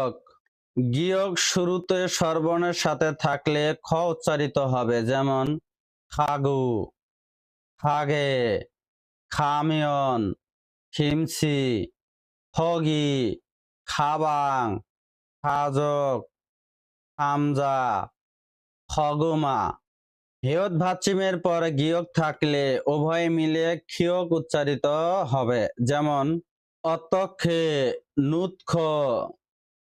গিয়ক। গিয়ক শুরুতে সর্বনের সাথে থাকলে খ উচ্চারিত হবে, যেমন, খাগু, খাগে, খামিয়ন, খিমসি খগি খাবাং, খাজক, খামজা, খগুমা। হেয়ত ভাচ্চিমের পর গিয়ক থাকলে উভয় মিলে ক্ষিয়ক উচ্চারিত হবে, যেমন, অতক্ষে, নুৎখ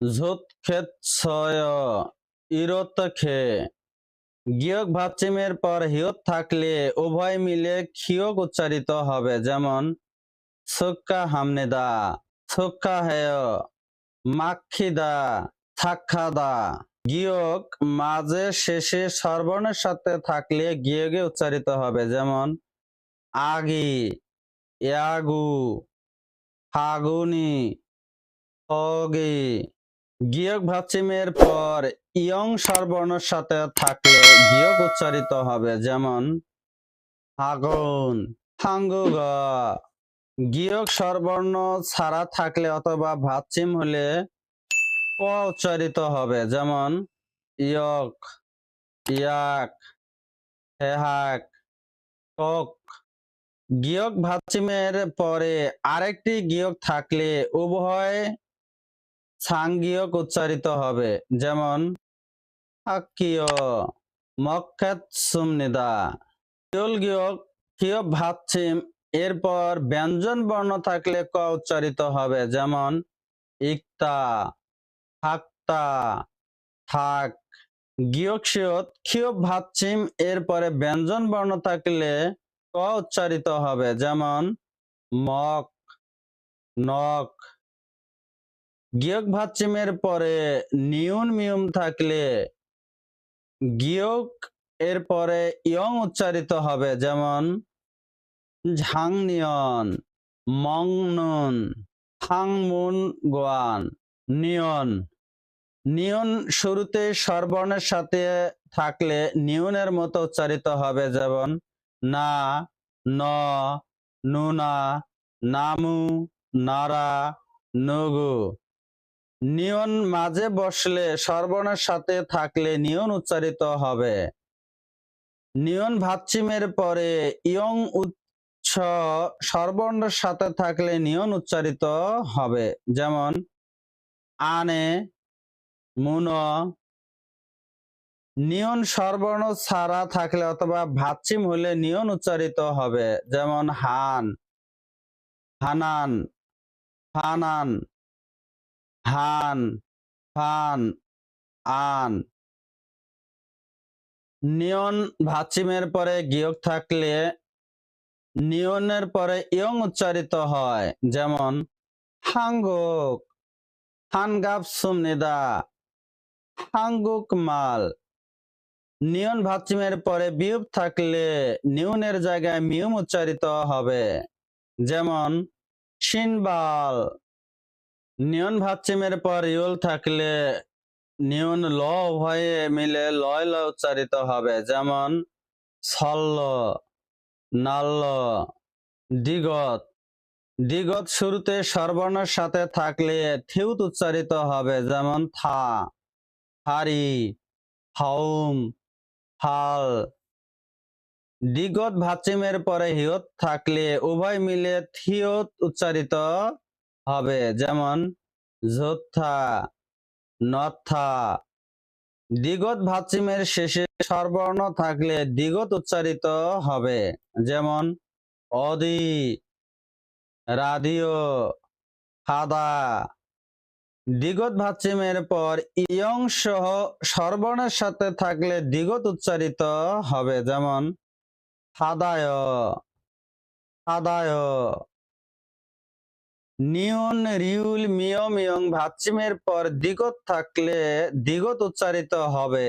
ঝুৎক্ষেৎসয় ইরতখে গিয়ক ভাচ্চিমের পর হিয়ত থাকলে উভয় মিলে ক্ষিয়ক উচ্চারিত হবে যেমন সুক্কা হামনেদা সুক্কা হেয় মাক্ষিদা থাক্ষাদা গিয়ক মাঝে শেষে স্বরবর্ণের সাথে থাকলে গিয়গে উচ্চারিত হবে যেমন, আগি, ইয়াগু, ফাগুনি, অগি। গিয়ক ভাচ্চিমের পর ইয়ং স্বরবর্ণের সাথে থাকলে গিয়ক উচ্চারিত হবে যেমন, আগুন, হাঙ্গুগ। গিয়ক স্বরবর্ণ ছাড়া থাকলে অথবা ভাচ্চিম হলে ক উচ্চারিত হবে যেমন, ইয়ক, ইয়াক, হেহাক, কক। গিয়ক ভাচ্চিমের পরে আরেকটি গিয়ক থাকলে উভয় সাংগিয়ক উচ্চারিত হবে। যেমন সুমনিদা। ভাচ্ছিম এরপর ব্যঞ্জন বর্ণ থাকলে ক উচ্চারিত হবে? যেমন, ইকতা থাকতা থাক। গিয়ক সিয়ত ক্ষিয়ব ভাচ্ছিম এরপরে ব্যঞ্জন বর্ণ থাকলে ক উচ্চারিত হবে? যেমন, মক, নক গিয়ক ভাচ্চিমের পরে নিউন মিউম থাকলে গিয়ক এর পরে ইয়ং উচ্চারিত হবে, যেমন ঝাং ঝাংনিয়ন, মংনুন, হাংমুন গোয়ান, নিয়ন। নিয়ন শুরুতে স্বরবর্ণের সাথে থাকলে নিউনের মতো উচ্চারিত হবে, যেমন না, ন, নুনা, নামু, নারা, নগু। নিয়ন মাঝে বসলে স্বরবর্ণের সাথে থাকলে নিয়ন উচ্চারিত হবে। নিয়ন ভাচ্চিমের পরে ইয়ং উচ্চ স্বরবর্ণের সাথে থাকলে নিয়ন উচ্চারিত হবে। যেমন, আনে, মুন, নিয়ন স্বরবর্ণ ছাড়া থাকলে অথবা ভাচ্চিম হলে নিয়ন উচ্চারিত হবে। যেমন, হান, হানান, ফানান। হান ফান, আন। নিয়ন ভাচ্চিমের পরে গিয়ক থাকলে নিয়নের পরে ইয়ং উচ্চারিত হয়, যেমন, হাঙ্গুক হানগাপ সুমনিদা, হাঙ্গুক মাল। নিয়ন ভাচ্চিমের পরে বিয়োগ থাকলে নিউনের জায়গায় মিউম উচ্চারিত হবে, যেমন সিনবাল নিয়ন ভাচ্চিমের পর ইউল থাকলে নিয়ন ল উভয়ে মিলে লয় ল উচ্চারিত হবে। যেমন ছল্ল নাল্ল দিগত দিগত শুরুতে স্বরবর্ণের সাথে থাকলে থিউত উচ্চারিত হবে। যেমন থা, হারি, হাউম, হাল। দিগত ভাচ্চিমের পরে হিয়ত থাকলে উভয় মিলে থিয়ত উচ্চারিত হবে। যেমন যোদ্ধা নথা দিগত ভাচ্চিমের শেষে স্বরবর্ণ থাকলে দিগত উচ্চারিত হবে। যেমন, অদি রাধিও খাদা দিগত ভাচ্চিমের পর ইয়ং সহ স্বরবর্ণের সাথে থাকলে দিগত উচ্চারিত হবে। যেমন খাদায় খাদায় নিয়ন রিউল মিয়ম ইয়ং ভাচ্চিমের পর দিগত থাকলে দিগত উচ্চারিত হবে।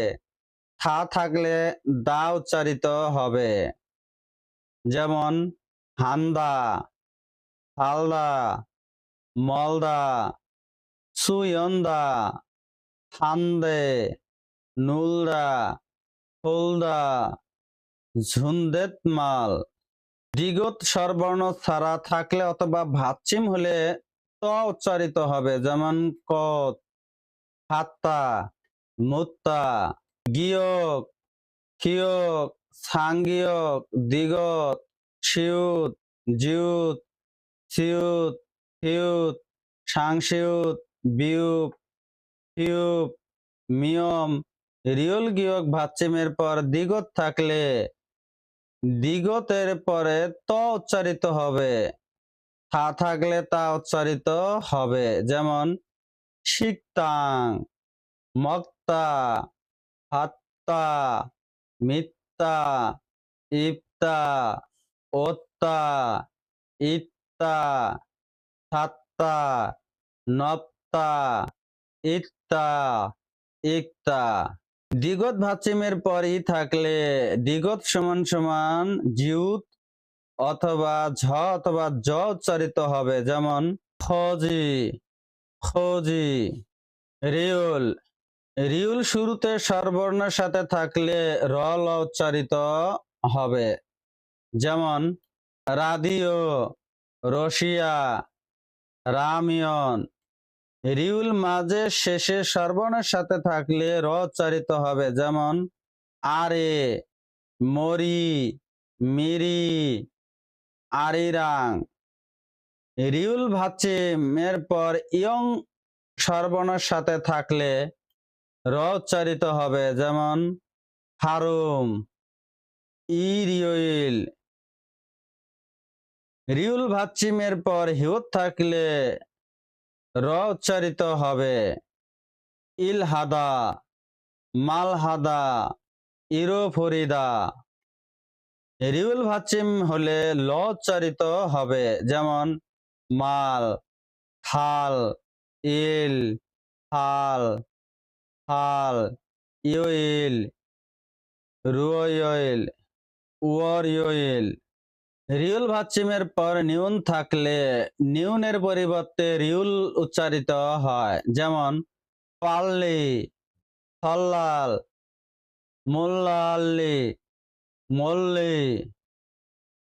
থা থাকলে দা উচ্চারিত হবে। যেমন, হান্দা, হালদা, মলদা, সুয়ন্দা হান্দে নুলদা, ফুলদা ঝুন্দেত দিগত স্বরবর্ণ ছাড়া থাকলে অথবা ভাচ্চিম হলে ত উচ্চারিত হবে। যেমন কত হাত্তা মুত্তা, গিয়ক কিয়ক সাংগিয়ক, দিগত, সিউত, জিউত, সিউত, হিউত, সাংসিউত, বিউপ, হিউপ, মিয়ম রিয়ল গিয়ক ভাচ্চিমের পর দিগত থাকলে দিগতের পরে ত উচ্চারিত হবে। থা থাকলে তা উচ্চারিত হবে। যেমন, শিকতাং, মক্তা, হাত্তা, মিত্তা, ইপ্তা, ওত্তা, ইত্তা সাত্তা নপ্তা, ইত্তা, ইক্তা। দ্বিগত ভাচিমের পরই থাকলে দ্বিগত সমান সমান জিউত অথবা ঝ অথবা জ উচ্চারিত হবে। যেমন খজি খজি রিউল। রিউল শুরুতে স্বরবর্ণের সাথে থাকলে র, ল উচ্চারিত হবে। যেমন, রাদিও, রশিয়া, রামিয়ন। রিউল মাঝে শেষে স্বরবর্ণের সাথে থাকলে র উচ্চারিত হবে, যেমন আরে, মরি, মিরি, আরিরাং। রিউল ভাচিমের পর ইয়ং স্বরবর্ণের সাথে থাকলে র উচ্চারিত হবে, যেমন হারুম ইরিওইল রিউল ভাচ্চিমের পর হিউত থাকলে র উচ্চারিত হবে। ইলহাদা, মালহাদা, ইরোফরিদা। রিউল ভাচিম হলে ল উচ্চারিত হবে, যেমন মাল থাল ইল হাল হাল ইয়োইল রুয়োইল উয়োইল রিউল ভাচ্চিমের পর নিউন থাকলে নিউনের পরিবর্তে রিউল উচ্চারিত হয়। যেমন, পাল্লি সল্লাল মোল্লাল্লি, মল্লি।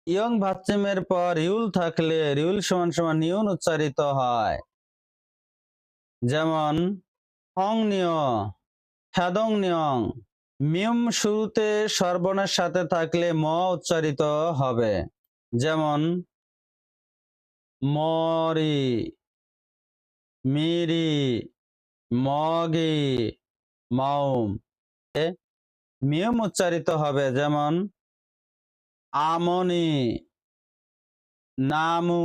ইয়ং ভাচ্চিমের পর রিউল থাকলে রিউল সমান সমান নিউন উচ্চারিত হয়। যেমন হং নিয় হ্যাদং নিয়ং মিয়ম শুরুতে সর্বনের সাথে থাকলে ম উচ্চারিত হবে। যেমন, মরি, মিরি, মগি, মাউম। এ মিয়ম উচ্চারিত হবে যেমন, আমনি, নামু,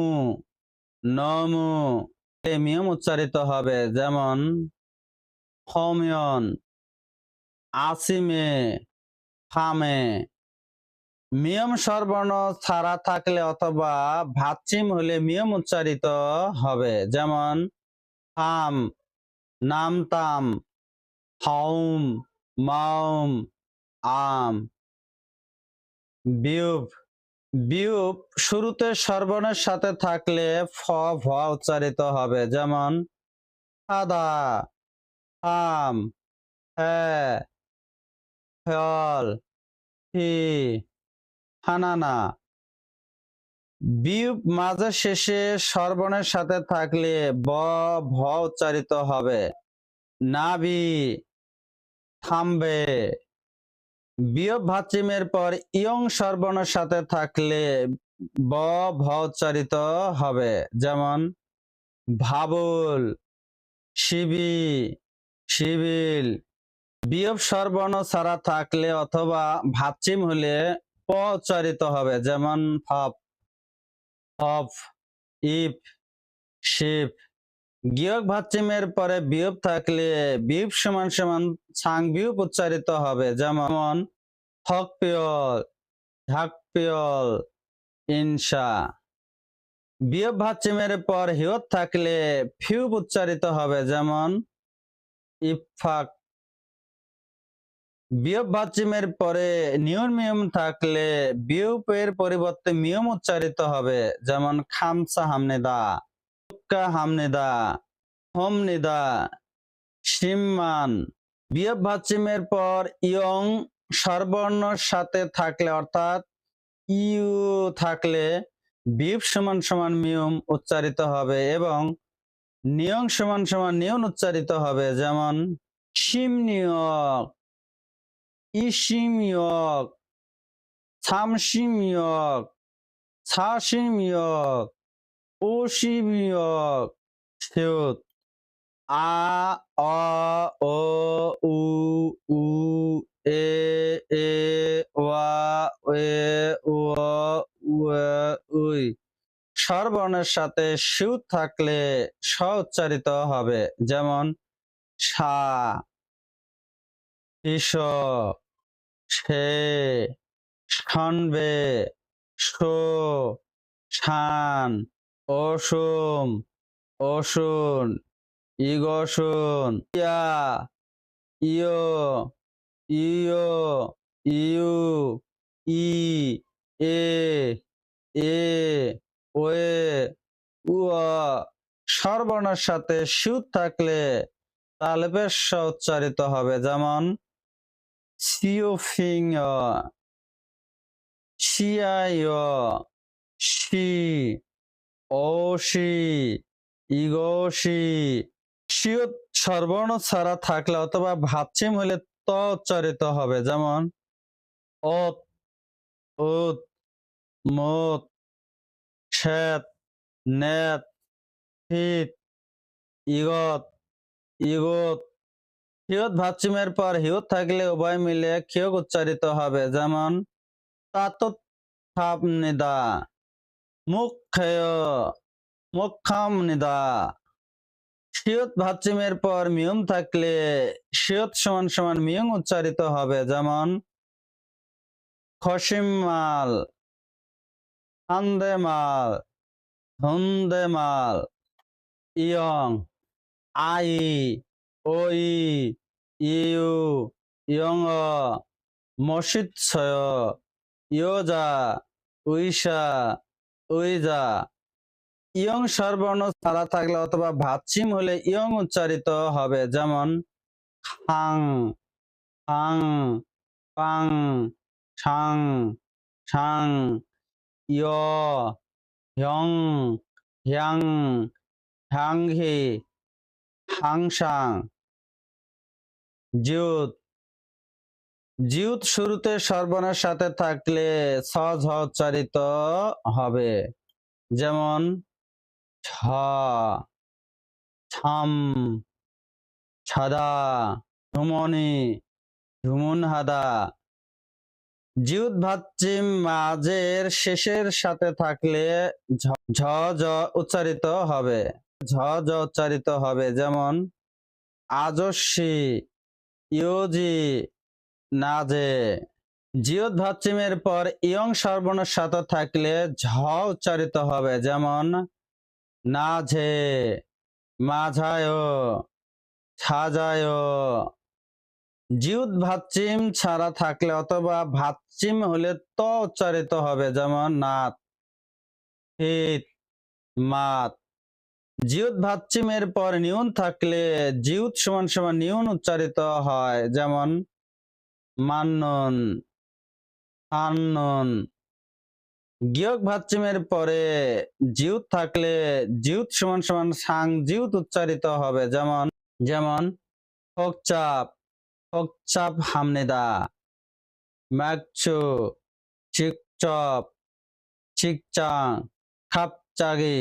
নমু। এ মিয়ম উচ্চারিত হবে যেমন, হমিয়ন, আসিমে ফামে মিয়ম স্বরবর্ণ ছাড়া থাকলে অথবা ভাচ্চিম হলে মিয়ম উচ্চারিত হবে। যেমন হাম নামতাম হাউম মাউম, আম। বিউপ বিউপ শুরুতে স্বরবর্ণের সাথে থাকলে ফ, ভ উচ্চারিত হবে। যেমন সাদা আম হ্যাঁ ফল, হি হানানা। বিউপ মাঝে শেষে স্বরবর্ণের সাথে থাকলে ব, ভ উচ্চারিত হবে। নাবি থামবে। বিয়োগ ভাচিমের পর ইয়ং স্বরবর্ণের সাথে থাকলে ব, ভ উচ্চারিত হবে। যেমন, ভাবুল, শিবি, শিবিল। বিয়োগ স্বরবর্ণ ছাড়া থাকলে অথবা ভাচ্চিম হলে প উচ্চারিত হবে। যেমন ফপ ফপ ইপ শিপ গিয়ক ভাচ্চিমের পরে বিয়োগ থাকলে বিয়োগ সমান সমান ছাং বিয়োগ উচ্চারিত হবে। যেমন হক পিয়ল ঝাক পিয়ল, ইনসা। বিয়োগ ভাচ্চিমের পর হিয়ত থাকলে ফিউব উচ্চারিত হবে। যেমন ইফাক বিয়োগ ভাচ্চিমের পরে নিয়ম থাকলে বিয়োগের পরিবর্তে মিয়ম উচ্চারিত হবে। যেমন খামসা হামনেদা কা হামনেদা হোমনিদা সিম্মান। বিয়োগ ভাচ্চিমের পর ইয়ং স্বরবর্ণর সাথে থাকলে অর্থাৎ ইউ থাকলে বিপ সমান সমান মিয়ম উচ্চারিত হবে এবং নিয়ং সমান সমান নিয়ন উচ্চারিত হবে। যেমন শিমনিয়ক ইসিমিয়ক ছামসিমিয়ক ছাসিমিয়ক ওসিমিয়ক সেউত আ অ ও উ উ এ এ ওয়া এ ও উয়ে, উই। স্বরবর্ণের সাথে সু থাকলে স উচ্চারিত হবে যেমন সা। ইস সে সনবে সো অসুম, অসুন ইগসুন ইয়া, ইয় ইয়, you, E, A A, way, উয়া স্বরবর্ণের সাথে সুদ থাকলে তালবের স উচ্চারিত হবে, যেমন সিওফিং শিয়ায় শি ওশি ইগোশি শিয়ত স্বরবর্ণ ছাড়া থাকলে অথবা ভাচ্ছিম হলে ত উচ্চারিত হবে যেমন অত উত মত শ্বেত নেত হিত ইগত ইগত হিয়ত ভাচ্ছিমের পর হিয়ত থাকলে উভয় মিলে ক্ষিয়ক উচ্চারিত হবে, যেমন তাতত নিদা নিদা। শিয়ত ভাচ্ছিমের পর মিয়ম থাকলে শিয়ত সমান সমান মিয়ং উচ্চারিত হবে, যেমন, খসিম মাল, আন্দে মাল, ধন্দে মাল, ইয়ং, আই ওই ইউ ইয়ং মসজিদ ছয় ইয়োজা উইসা উইজা ইয়ং স্বরবর্ণ ছাড়া থাকলে অথবা ভাচ্ছিম হলে ইয়ং উচ্চারিত হবে যেমন খাং খাং, পাং ছাং ছাং ইয়, হ্যং, হ্যাং হ্যাংহি হাংসাং জিউত জিউত শুরুতে সর্বনার সাথে থাকলে ঝ উচ্চারিত হবে। যেমন, ছ, ছাম, ছাদা ঝুমনি ঝুমুন হাদা জিউত ভাচ্চিম মাঝের শেষের সাথে থাকলে ঝ জ উচ্চারিত হবে। ঝ জ উচ্চারিত হবে। যেমন, আজস্বী। ইয়োজি নাজে জিয়ত ভাচ্চিমের পর ইয়ং সর্বনের সাথে থাকলে ঝ উচ্চারিত হবে, যেমন নাঝে মাঝায় ছাজায় জিউত ভাচ্চিম ছাড়া থাকলে অথবা ভাচ্চিম হলে ত উচ্চারিত হবে, যেমন, নাত হিত মাত। জিউত ভাচ্চিমের পর নিউন থাকলে জিউত সমান সমান নিউন উচ্চারিত হয়। যেমন, মান্নন আন্নন গিয়ক ভাচ্চিমের পরে জিউত থাকলে জিউত সমান সমান সাং জিউত উচ্চারিত হবে। যেমন যেমন ফকচাপ ফকচাপ হামনেদা, ম্যাকচু, চিকচপ, চিকচাং, খাপচাগি।